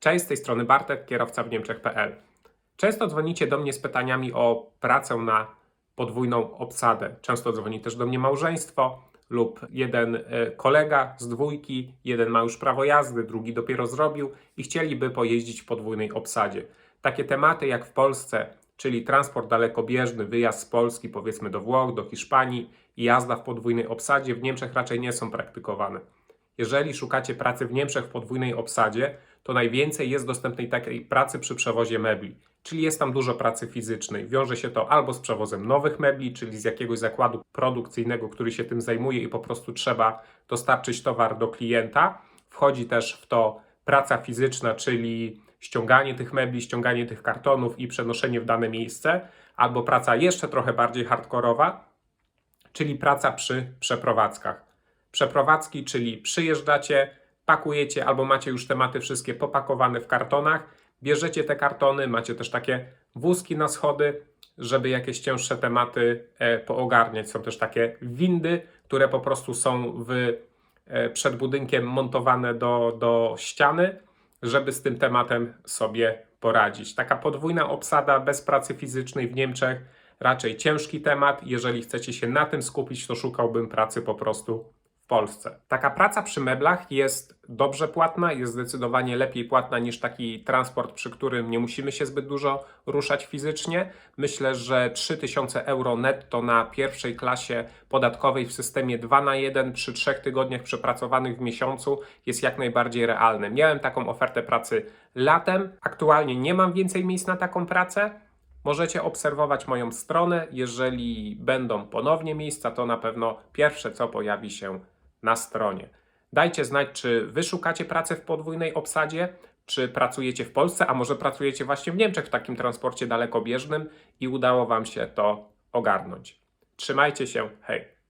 Cześć, z tej strony Bartek, kierowca w Niemczech.pl. Często dzwonicie do mnie z pytaniami o pracę na podwójną obsadę. Często dzwoni też do mnie małżeństwo lub jeden e, kolega z dwójki, jeden ma już prawo jazdy, drugi dopiero zrobił i chcieliby pojeździć w podwójnej obsadzie. Takie tematy jak w Polsce, czyli transport dalekobieżny, wyjazd z Polski powiedzmy do Włoch, do Hiszpanii i jazda w podwójnej obsadzie w Niemczech raczej nie są praktykowane. Jeżeli szukacie pracy w Niemczech w podwójnej obsadzie, to najwięcej jest dostępnej takiej pracy przy przewozie mebli, czyli jest tam dużo pracy fizycznej. Wiąże się to albo z przewozem nowych mebli, czyli z jakiegoś zakładu produkcyjnego, który się tym zajmuje i po prostu trzeba dostarczyć towar do klienta. Wchodzi też w to praca fizyczna, czyli ściąganie tych mebli, ściąganie tych kartonów i przenoszenie w dane miejsce, albo praca jeszcze trochę bardziej hardkorowa, czyli praca przy przeprowadzkach. Przeprowadzki, czyli przyjeżdżacie, pakujecie albo macie już tematy wszystkie popakowane w kartonach, bierzecie te kartony, macie też takie wózki na schody, żeby jakieś cięższe tematy e, poogarniać. Są też takie windy, które po prostu są w, e, przed budynkiem montowane do, do ściany, żeby z tym tematem sobie poradzić. Taka podwójna obsada bez pracy fizycznej w Niemczech raczej ciężki temat. Jeżeli chcecie się na tym skupić, to szukałbym pracy po prostu Polsce. Taka praca przy meblach jest dobrze płatna, jest zdecydowanie lepiej płatna niż taki transport, przy którym nie musimy się zbyt dużo ruszać fizycznie. Myślę, że 3000 euro netto na pierwszej klasie podatkowej w systemie 2 na 1 przy 3 tygodniach przepracowanych w miesiącu jest jak najbardziej realne. Miałem taką ofertę pracy latem, aktualnie nie mam więcej miejsc na taką pracę. Możecie obserwować moją stronę. Jeżeli będą ponownie miejsca, to na pewno pierwsze co pojawi się na stronie. Dajcie znać, czy wy szukacie pracy w podwójnej obsadzie, czy pracujecie w Polsce, a może pracujecie właśnie w Niemczech w takim transporcie dalekobieżnym i udało wam się to ogarnąć. Trzymajcie się, hej!